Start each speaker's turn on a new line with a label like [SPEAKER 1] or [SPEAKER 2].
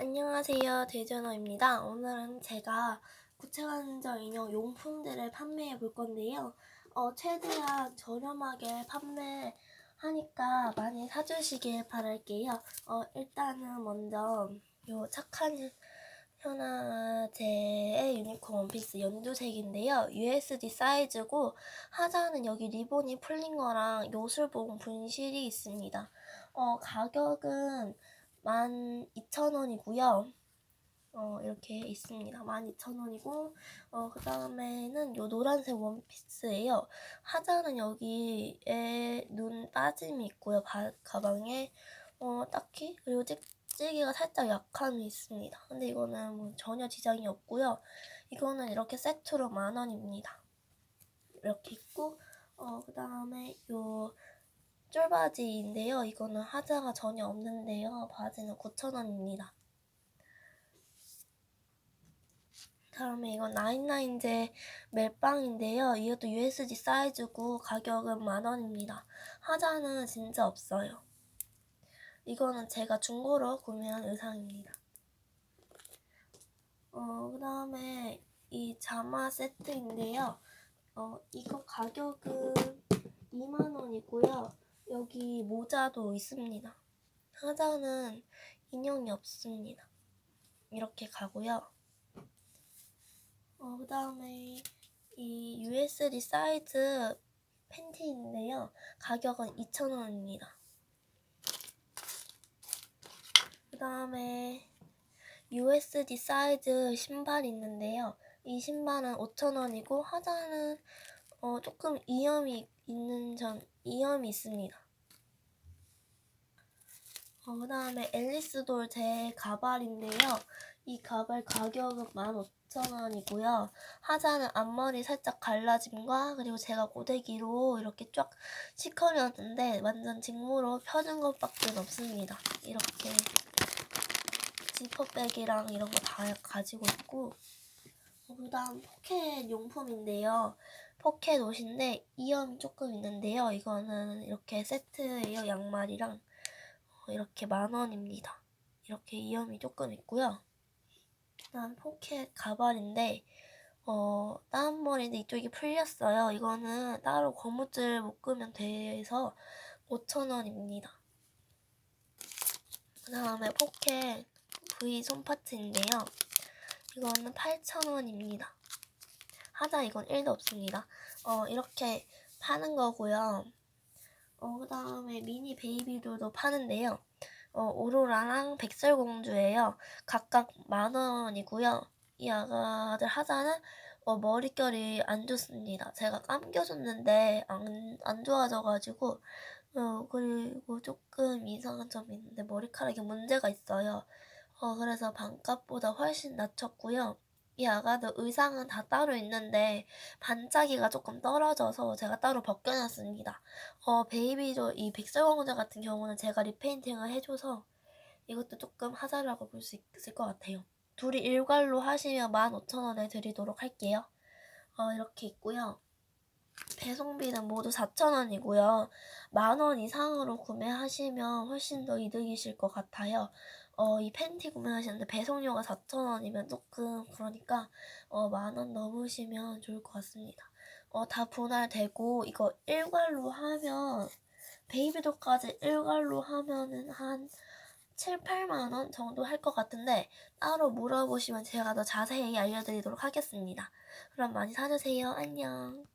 [SPEAKER 1] 안녕하세요. 대전어입니다. 오늘은 제가 구체관절 인형 용품들을 판매해 볼 건데요. 어, 최대한 저렴하게 판매하니까 많이 사주시길 바랄게요. 어, 일단은 먼저 요 착한 현아제의 유니콘 원피스 연두색인데요. USD 사이즈고 하자는 여기 리본이 풀린 거랑 요술봉 분실이 있습니다. 어, 가격은 12,000원이고요. 어, 이렇게 있습니다. 12,000원이고, 어, 그 다음에는 요 노란색 원피스예요. 하자는 여기에 눈 빠짐이 있고요. 바, 가방에. 어, 딱히. 그리고 찍찍이가 살짝 약함이 있습니다. 근데 이거는 뭐 전혀 지장이 없고요. 이거는 이렇게 세트로 만 원입니다. 이렇게 있고, 어, 그 다음에 요 쫄바지인데요. 이거는 하자가 전혀 없는데요. 바지는 9,000원입니다. 다음에 이건 나인나인제 멜빵인데요. 이것도 USG 사이즈고 가격은 만원입니다. 하자는 진짜 없어요. 이거는 제가 중고로 구매한 의상입니다. 어, 그 다음에 이 자마 세트인데요. 어, 이거 가격은 2만원이고요. 여기 모자도 있습니다. 하자는 인형이 없습니다. 이렇게 가고요. 어, 그 다음에 이 USD 사이즈 팬티인데요. 가격은 2,000원입니다. 그 다음에 USD 사이즈 신발 있는데요. 이 신발은 5,000원이고 하자는 어, 조금 이염이 있는 점, 이염이 있습니다. 어, 그 다음에 앨리스돌 제 가발인데요. 이 가발 가격은 15,000원이고요. 하자는 앞머리 살짝 갈라짐과 그리고 제가 고데기로 이렇게 쫙 시커렸는데 완전 직무로 펴준 것밖에 없습니다. 이렇게 지퍼백이랑 이런 거 다 가지고 있고 어, 그 다음 포켓 용품인데요. 포켓 옷인데 이염이 조금 있는데요. 이거는 이렇게 세트예요. 양말이랑 어, 이렇게 만 원입니다. 이렇게 이염이 조금 있고요. 그다음 포켓 가발인데 어, 다운머리인데 이쪽이 풀렸어요. 이거는 따로 고무줄 묶으면 돼서 5,000원입니다. 그 다음에 포켓 V 손파츠인데요. 이거는 8,000원입니다. 하자 이건 1도 없습니다. 어, 이렇게 파는 거고요. 어, 그 다음에 미니 베이비들도 파는데요. 어, 오로라랑 백설공주예요. 각각 만 원이고요. 이 아가들 하자는 어, 머릿결이 안 좋습니다. 제가 감겨줬는데 안, 안 좋아져가지고 어, 그리고 조금 이상한 점이 있는데 머리카락에 문제가 있어요. 어, 그래서 반값보다 훨씬 낮췄고요. 이 아가들 의상은 다 따로 있는데 반짝이가 조금 떨어져서 제가 따로 벗겨놨습니다. 어, 베이비조 이 백설공주 같은 경우는 제가 리페인팅을 해줘서 이것도 조금 하자라고 볼 수 있을 것 같아요. 둘이 일괄로 하시면 15,000원에 드리도록 할게요. 어, 이렇게 있고요. 배송비는 모두 4,000원이고요. 만 원 이상으로 구매하시면 훨씬 더 이득이실 것 같아요. 어, 이 팬티 구매하시는데 배송료가 4,000원이면 조금 그러니까 어, 만 원 넘으시면 좋을 것 같습니다. 어, 다 분할되고 이거 일괄로 하면 베이비도까지 일괄로 하면은 한 7, 8만 원 정도 할 것 같은데 따로 물어보시면 제가 더 자세히 알려드리도록 하겠습니다. 그럼 많이 사주세요. 안녕.